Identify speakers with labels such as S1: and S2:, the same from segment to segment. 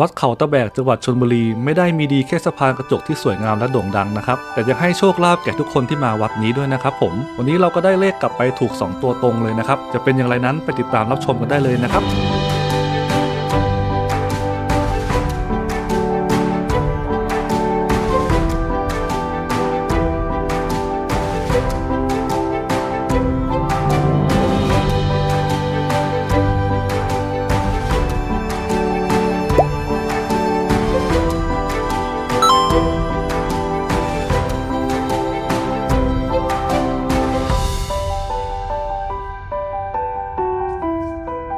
S1: วัดเขาตะแบกจังหวัดชนบุรีไม่ได้มีดีแค่สะพานกระจกที่สวยงามและโด่งดังนะครับ แต่ยังให้โชคลาภแก่ทุกคนที่มาวัดนี้ด้วยนะครับผม วันนี้เราก็ได้เลขกลับไปถูก 2 ตัวตรงเลยนะครับ จะเป็นอย่างไรนั้นไปติดตามรับชมกันได้เลยนะครับ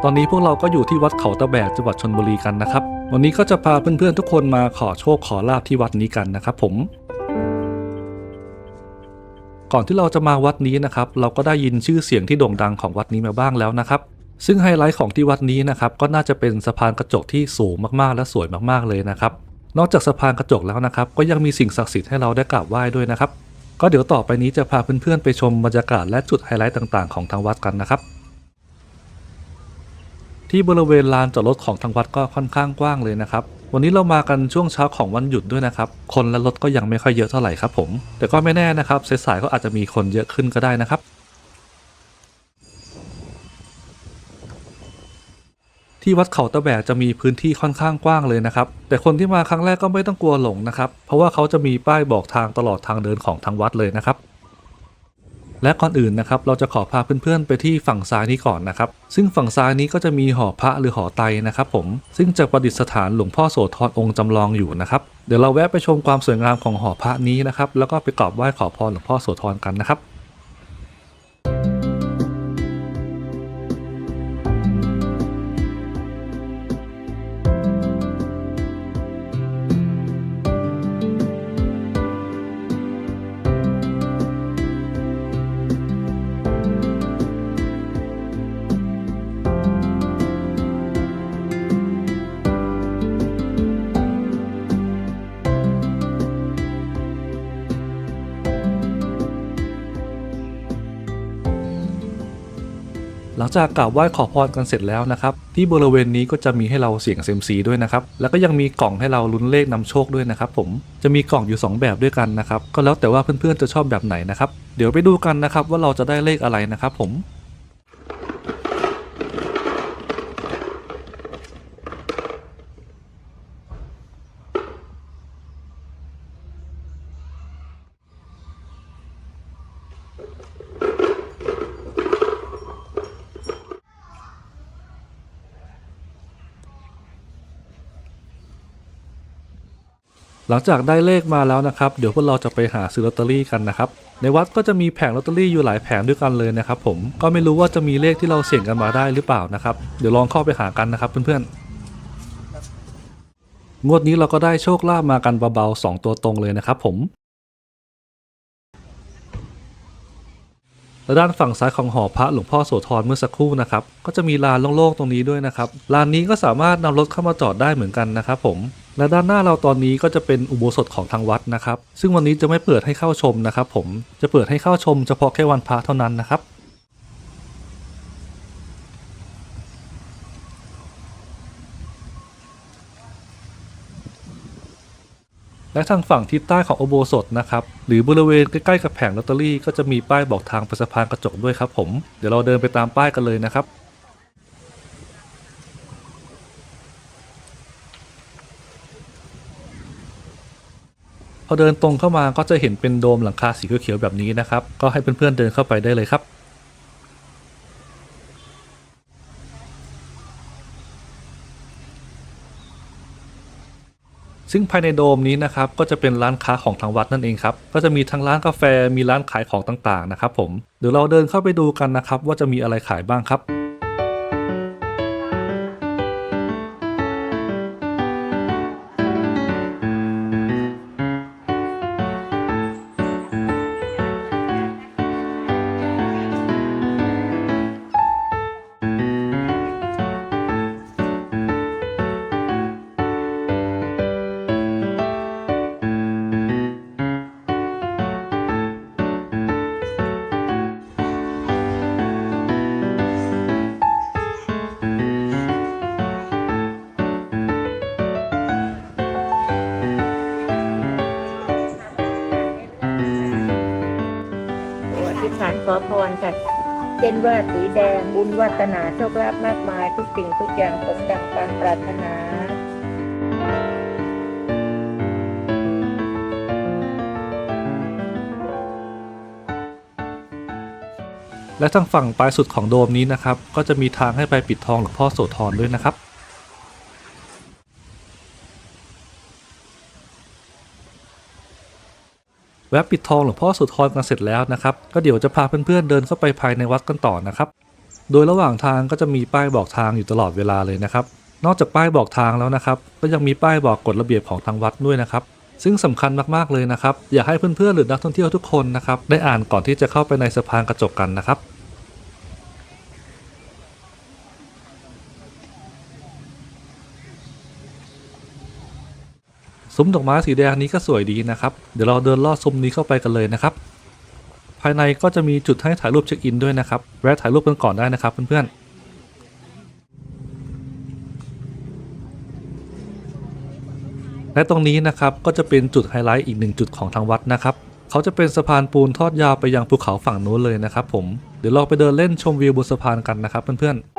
S1: ตอนนี้พวกเราก็อยู่ที่วัดเขาตะแบกจังหวัดชนบุรีกันนะครับ วันนี้ก็จะพาเพื่อนๆทุกคนมาขอโชคขอลาบที่วัดนี้กันนะครับ ผม ก่อนที่เราจะมาวัดนี้นะครับ เราก็ได้ยินชื่อเสียงที่โด่งดังของวัดนี้มาบ้างแล้วนะครับ ซึ่งไฮไลท์ของที่วัดนี้นะครับ ก็น่าจะเป็นสะพานกระจกที่สูงมากๆ และสวยมากๆเลยนะครับ นอกจากสะพานกระจกแล้วนะครับ ก็ยังมีสิ่งศักดิ์สิทธิ์ให้เราได้กราบไหว้ด้วยนะครับ ก็เดี๋ยวต่อไปนี้จะพาเพื่อนๆไปชมบรรยากาศและจุดไฮไลท์ต่างๆ ของทางวัดกันนะครับ ที่บริเวณลานจอดรถของทางวัดก็ค่อนข้างกว้างเลยนะครับ วันนี้เรามากันช่วงเช้าของวันหยุดด้วยนะครับ คนและรถก็ยังไม่ค่อยเยอะเท่าไหร่ครับผม แต่ก็ไม่แน่นะครับสายๆก็อาจจะมีคนเยอะขึ้นก็ได้นะครับ ที่วัดเขาตะแบกจะมีพื้นที่ค่อนข้างกว้างเลยนะครับ แต่คนที่มาครั้งแรกก็ไม่ต้องกลัวหลงนะครับ เพราะว่าเขาจะมีป้ายบอกทางตลอดทางเดินของทางวัดเลยนะครับ และก่อนอื่นนะครับเราจะขอพาเพื่อนๆไปที่ฝั่งซ้ายนี้ก่อนนะครับ ซึ่งฝั่งซ้ายนี้ก็จะมีหอพระหรือหอไตนะครับผมซึ่งจะประดิษฐานหลวงพ่อโสธรองค์จำลองอยู่นะครับเดี๋ยวเราแวะไปชมความสวยงามของหอพระนี้นะครับแล้วก็ไปกราบไหว้ขอพรหลวงพ่อโสธรกันนะครับ หลังจากกราบไหว้ขอพรกันเสร็จแล้วนะครับ ที่บริเวณนี้ก็จะมีให้เราเสี่ยงเซมซีด้วยนะครับ แล้วก็ยังมีกล่องให้เราลุ้นเลขนำโชคด้วยนะครับผมจะมีกล่องอยู่ 2 แบบด้วยกันนะครับ ก็แล้วแต่ว่าเพื่อนๆจะชอบแบบไหนนะครับ เดี๋ยวไปดูกันนะครับว่าเราจะได้เลขอะไรนะครับผม หลังจากได้เลขมาแล้วนะครับ เดี๋ยวพวกเราจะไปหาซื้อลอตเตอรี่กันนะครับ ในวัดก็จะมีแผงลอตเตอรี่อยู่หลายแผงด้วยกันเลยนะครับผมก็ไม่รู้ว่าจะมีเลขที่เราเสี่ยงกันมาได้หรือเปล่านะครับ เดี๋ยวลองเข้าไปหากันนะครับเพื่อนๆงวดนี้เราก็ได้โชคลาภมากันเบาๆ2ตัวตรงเลยนะครับผมและด้านฝั่งซ้ายของหอพระหลวงพ่อโสธรเมื่อสักครู่นะครับ ก็จะมีลานโล่งๆตรงนี้ด้วยนะครับ ลานนี้ก็สามารถนำรถเข้ามาจอดได้เหมือนกันนะครับผม และด้านหน้าเราตอนนี้ก็จะเป็นอุโบสถของทางวัดนะครับ ซึ่งวันนี้จะไม่เปิดให้เข้าชมนะครับผมจะเปิดให้เข้าชมเฉพาะแค่วันพระเท่านั้นนะครับและทางฝั่งทิศใต้ของอุโบสถนะครับ หรือบริเวณใกล้ๆกับแผงลอตเตอรี่ก็จะมีป้ายบอกทางไปสะพานกระจกด้วยครับผม เดี๋ยวเราเดินไปตามป้ายกันเลยนะครับ พอเดินตรงเข้ามาก็จะเห็นเป็นโดมหลังคาสีเขียวๆแบบนี้นะครับ ก็ให้เพื่อนๆเดินเข้าไปได้เลยครับซึ่งภายในโดมนี้นะครับก็จะเป็นร้านค้าของทางวัดนั่นเองครับก็จะมีทั้งร้านกาแฟมีร้านขายของต่างๆนะครับผมเดี๋ยวเราเดินเข้าไปดูกันนะครับว่าจะมีอะไรขายบ้างครับ
S2: ช่นว่าสีแดงบุญวัฒนาโชคลาภมากมาย ทุกสิ่งทุกอย่างสมดังการปรารถนา
S1: และทางฝั่งปลายสุดของโดมนี้นะครับ ก็จะมีทางให้ไปปิดทองหลวงพ่อโสธรด้วยนะครับ วะปิดทองหลวงพ่อโสธรกันเสร็จแล้วนะครับ ก็เดี๋ยวจะพาเพื่อนๆเดินเข้าไปภายในวัดกันต่อนะครับ โดยระหว่างทางก็จะมีป้ายบอกทางอยู่ตลอดเวลาเลยนะครับ นอกจากป้ายบอกทางแล้วนะครับ ก็ยังมีป้ายบอกกฎระเบียบของทางวัดด้วยนะครับ ซึ่งสำคัญมากๆเลยนะครับ อยากให้เพื่อนๆหรือนักท่องเที่ยวทุกคนนะครับได้อ่านก่อนที่จะเข้าไปในสะพานกระจกกันนะครับ ซุ้มดอกไม้สีแดงนี้ก็สวยดีนะครับ เดี๋ยวเราเดินลอดซุ้มนี้เข้าไปกันเลยนะครับ ภายในก็จะมีจุดให้ถ่ายรูปเช็คอินด้วยนะครับแวะถ่ายรูปกันก่อนได้นะครับเพื่อนๆและตรงนี้นะครับก็จะเป็นจุดไฮไลท์อีกหนึ่งจุดของทางวัดนะครับเขาจะเป็นสะพานปูนทอดยาวไปยังภูเขาฝั่งนู้นเลยนะครับผมเดี๋ยวเราไปเดินเล่นชมวิวบนสะพานกันนะครับเพื่อนๆ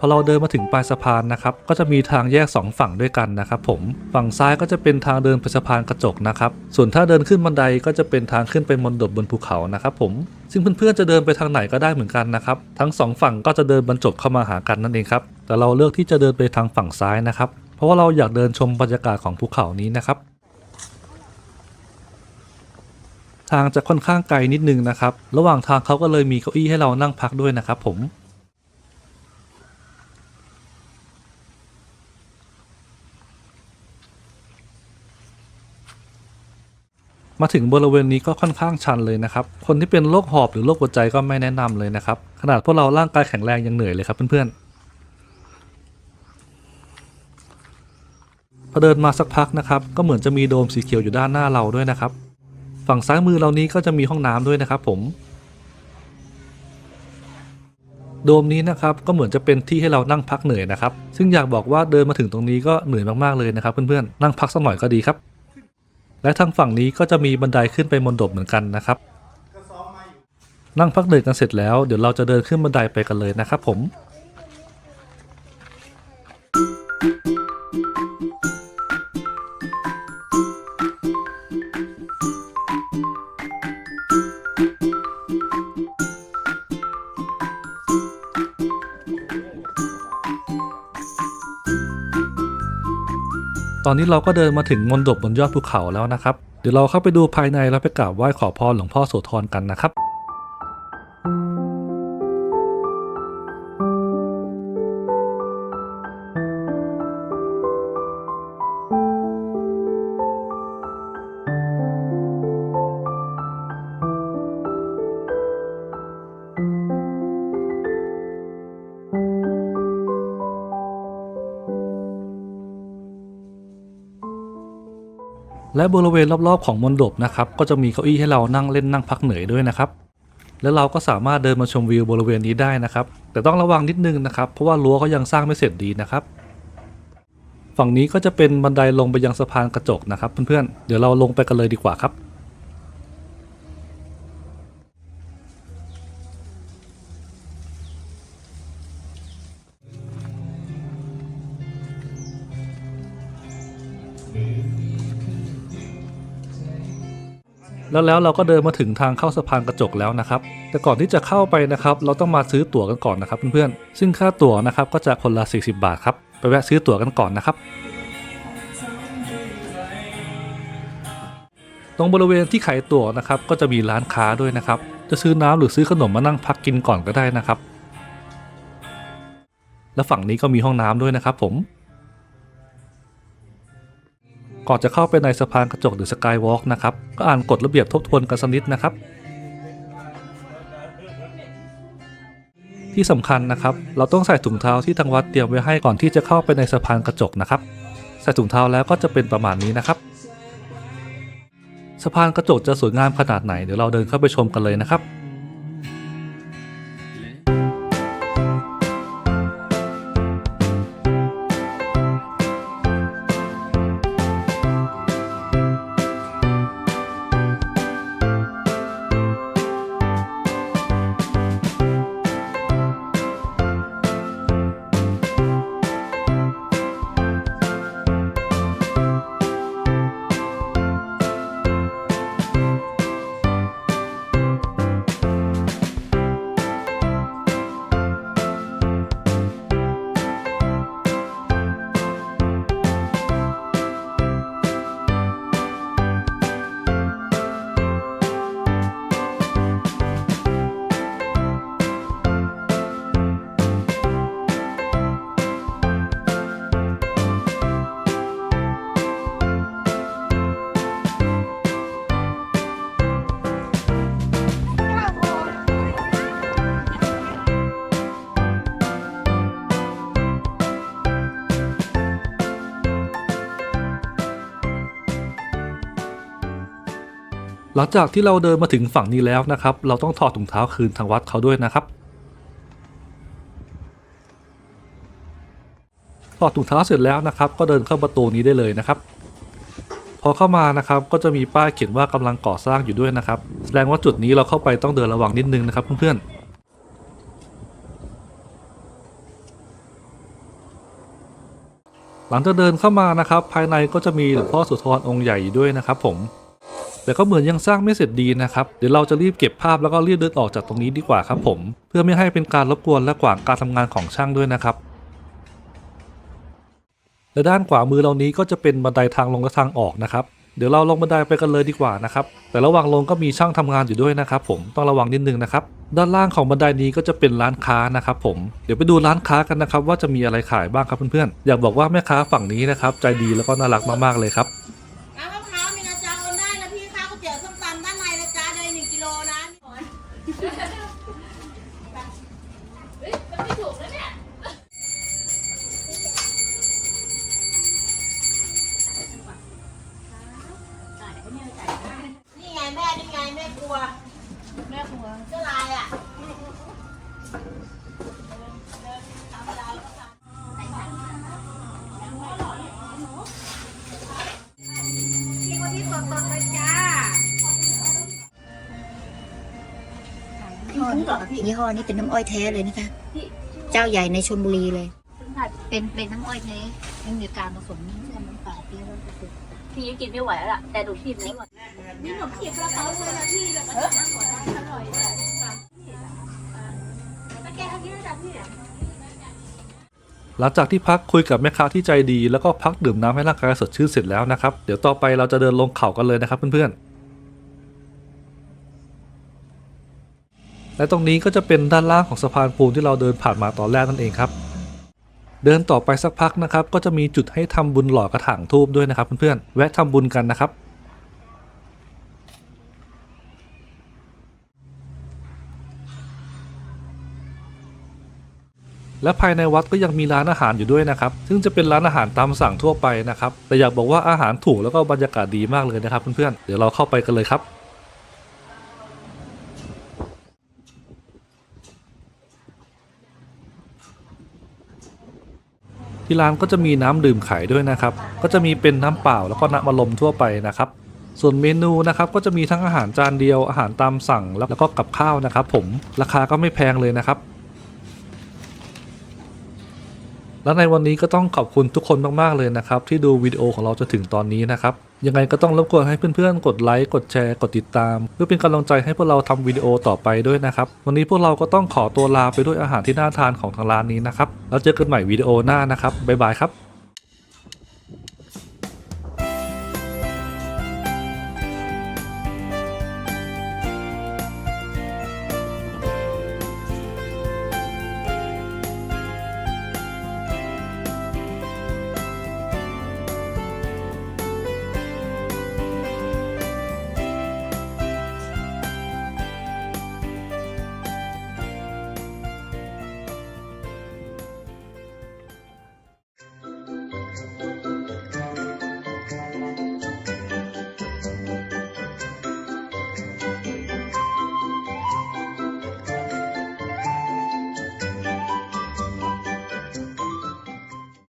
S1: พอเราเดินมาถึงปลายสะพานนะครับก็จะมีทางแยก 2 ฝั่งด้วยกันนะครับผมฝั่งซ้ายก็จะเป็นทางเดินไปสะพานกระจกนะครับส่วนถ้าเดินขึ้นบันไดก็จะเป็นทางขึ้นไปมนดบบนภูเขานะครับผมซึ่งเพื่อนๆจะเดินไปทางไหนก็ได้เหมือนกันนะครับทั้งสองฝั่งก็จะเดินบรรจบเข้ามาหากันนั่นเองครับแต่เราเลือกที่จะเดินไปทางฝั่งซ้ายนะครับเพราะว่าเราอยากเดินชมบรรยากาศของภูเขานี้นะครับทางจะค่อนข้างไกลนิดนึงนะครับ ระหว่างทางเขาก็เลยมีเก้าอี้ให้เรานั่งพักด้วยนะครับผม มาถึงบริเวณนี้ก็ค่อนข้างชันเลยนะครับ คนที่เป็นโรคหอบหรือโรคหัวใจก็ไม่แนะนำเลยนะครับ ขนาดพวกเราร่างกายแข็งแรงยังเหนื่อยเลยครับเพื่อนๆพอเดินมาสักพักนะครับ ก็เหมือนจะมีโดมสีเขียวอยู่ด้านหน้าเราด้วยนะครับ ฝั่งซ้ายมือเรานี้ก็จะมีห้องน้ำด้วยนะครับ ผม โดมนี้นะครับก็เหมือนจะเป็นที่ให้เรานั่งพักเหนื่อยนะครับ ซึ่งอยากบอกว่าเดินมาถึงตรงนี้ก็เหนื่อยมากๆเลยนะครับ เพื่อนๆนั่งพักสักหน่อยก็ดีครับ และทางฝั่งนี้ก็จะมีบันไดขึ้นไปมนดบเหมือนกันนะครับ นั่งพักเหนื่อยกันเสร็จแล้วเดี๋ยวเราจะเดินขึ้นบันไดไปกันเลยนะครับผม อนนี้เราก็เดินมาถึงมณฑบบนยอดภูเขาแล้วนะครับ เดี๋ยวเราเข้าไปดูภายในแล้วไปกราบไหว้ขอพรหลวงพ่อโสธรกันนะครับ และบริเวณรอบๆของมณฑปนะครับก็จะมีเก้าอี้ให้เรานั่งเล่นนั่งพักเหนื่อยด้วยนะครับแล้วเราก็สามารถเดินมาชมวิวบริเวณนี้ได้นะครับ แต่ต้องระวังนิดนึงนะครับเพราะว่ารั้วเขายังสร้างไม่เสร็จดีนะครับ ฝั่งนี้ก็จะเป็นบันไดลงไปยังสะพานกระจกนะครับ เพื่อนๆเดี๋ยวเราลงไปกันเลยดีกว่าครับ แล้วแล้วเราก็เดินมาถึงทางเข้าสะพานกระจกแล้วนะครับ แต่ก่อนที่จะเข้าไปนะครับ เราต้องมาซื้อตั๋วกันก่อนนะครับเพื่อนๆ ซึ่งค่าตั๋วนะครับก็จะคนละ 40 บาทครับ ไปแวะซื้อตั๋วกันก่อนนะครับ ตรงบริเวณที่ขายตั๋วนะครับก็จะมีร้านค้าด้วยนะครับ จะซื้อน้ำหรือซื้อขนมมานั่งพักกินก่อนก็ได้นะครับ และฝั่งนี้ก็มีห้องน้ำด้วยนะครับผม ก่อนจะเข้าไปในสะพานกระจกหรือสกายวอล์กนะครับ ก็อ่านกฎระเบียบทบทวนกันสักนิดนะครับ ที่สำคัญนะครับ เราต้องใส่ถุงเท้าที่ทางวัดเตรียมไว้ให้ก่อนที่จะเข้าไปในสะพานกระจกนะครับ ใส่ถุงเท้าแล้วก็จะเป็นประมาณนี้นะครับ สะพานกระจกจะสวยงามขนาดไหนเดี๋ยวเราเดินเข้าไปชมกันเลยนะครับ หลังจากที่เราเดินมาถึงฝั่งนี้แล้วนะครับ เราต้องถอดถุงเท้าคืนทางวัดเขาด้วยนะครับถอดถุงเท้าเสร็จแล้วนะครับ ก็เดินเข้าประตูนี้ได้เลยนะครับ พอเข้ามานะครับก็จะมีป้ายเขียนว่ากำลังก่อสร้างอยู่ด้วยนะครับ แสดงว่าจุดนี้เราเข้าไปต้องเดินระวังนิดนึงนะครับเพื่อนๆหลังจากเดินเข้ามานะครับ ภายในก็จะมีหลวงพ่อสุธรองค์ใหญ่อยู่ด้วยนะครับผม แต่ก็เหมือนยังสร้างไม่เสร็จดีนะครับ เดี๋ยวเราจะรีบเก็บภาพแล้วก็รีบเดินออกจากตรงนี้ดีกว่าครับผม เพื่อไม่ให้เป็นการรบกวนและขวางการทำงานของช่างด้วยนะครับและด้านขวามือเรานี้ก็จะเป็นบันไดทางลงและทางออกนะครับ เดี๋ยวเราลงบันไดไปกันเลยดีกว่านะครับ แต่ระหว่างลงก็มีช่างทำงานอยู่ด้วยนะครับ ผมต้องระวังนิดนึงนะครับ ด้านล่างของบันไดนี้ก็จะเป็นร้านค้านะครับ ผมเดี๋ยวไปดูร้านค้ากันนะครับ ว่าจะมีอะไรขายบ้างครับเพื่อนๆอยากบอกว่าแม่ค้าฝั่งนี้นะครับ ใจดีแล้วก็น่ารักมากๆเลยครับ
S3: ハハハハ!
S4: ยี่ห้อนี้ยี่ห้อนี้เป็นน้ำอ้อยแท้เลยนะคะ เจ้าใหญ่ในชลบุรีเลย เป็นเป็นน้ำอ้อยแท้ไม่มีการผสมกับน้ำตาลเปรี้ยวแล้วก็คือ
S5: พี่กินไม่ไหวแล้วล่ะแต่หนูชิมไม่ไหว
S3: นี่ผมขีดกระเป๋าเลยนะพี่แล้วก็นั่งก่อนนะอร่อยเลยแล้วแกทำที่ระดับพี่เนี่ย
S1: หลังจากที่พักคุยกับแม่ค้าที่ใจดี แล้วก็พักดื่มน้ำให้ร่างกายสดชื่นเสร็จแล้วนะครับ เดี๋ยวต่อไปเราจะเดินลงเขากันเลยนะครับเพื่อนๆ และตรงนี้ก็จะเป็นด้านล่างของสะพานปูนที่เราเดินผ่านมาตอนแรกนั่นเองครับ เดินต่อไปสักพักนะครับ ก็จะมีจุดให้ทำบุญหล่อกระถางทูบด้วยนะครับเพื่อนๆแวะทำบุญกันนะครับและภายในวัดก็ยังมีร้านอาหารอยู่ด้วยนะครับ ซึ่งจะเป็นร้านอาหารตามสั่งทั่วไปนะครับ แต่อยากบอกว่าอาหารถูกแล้วก็บรรยากาศดีมากเลยนะครับเพื่อนๆ เดี๋ยวเราเข้าไปกันเลยครับ ที่ร้านก็จะมีน้ำดื่มขายด้วยนะครับ ก็จะมีเป็นน้ำเปล่าแล้วก็น้ำอัดลมทั่วไปนะครับ ส่วนเมนูนะครับก็จะมีทั้งอาหารจานเดียวอาหารตามสั่งแล้วก็กับข้าวนะครับ ผมราคาก็ไม่แพงเลยนะครับ และในวันนี้ก็ต้องขอบคุณทุกคนมาก ๆ เลยนะครับ ที่ดูวิดีโอของเราจนถึงตอนนี้นะครับ ยังไงก็ต้องรบกวนให้เพื่อน ๆ กดไลค์กดแชร์กดติดตาม เพื่อเป็นกำลังใจให้พวกเราทำวิดีโอต่อไปด้วยนะครับ วันนี้พวกเราก็ต้องขอตัวลาไปด้วยอาหารที่น่าทานของทางร้านนี้นะครับแล้วเจอกันใหม่วิดีโอหน้านะครับบ๊ายบายครับ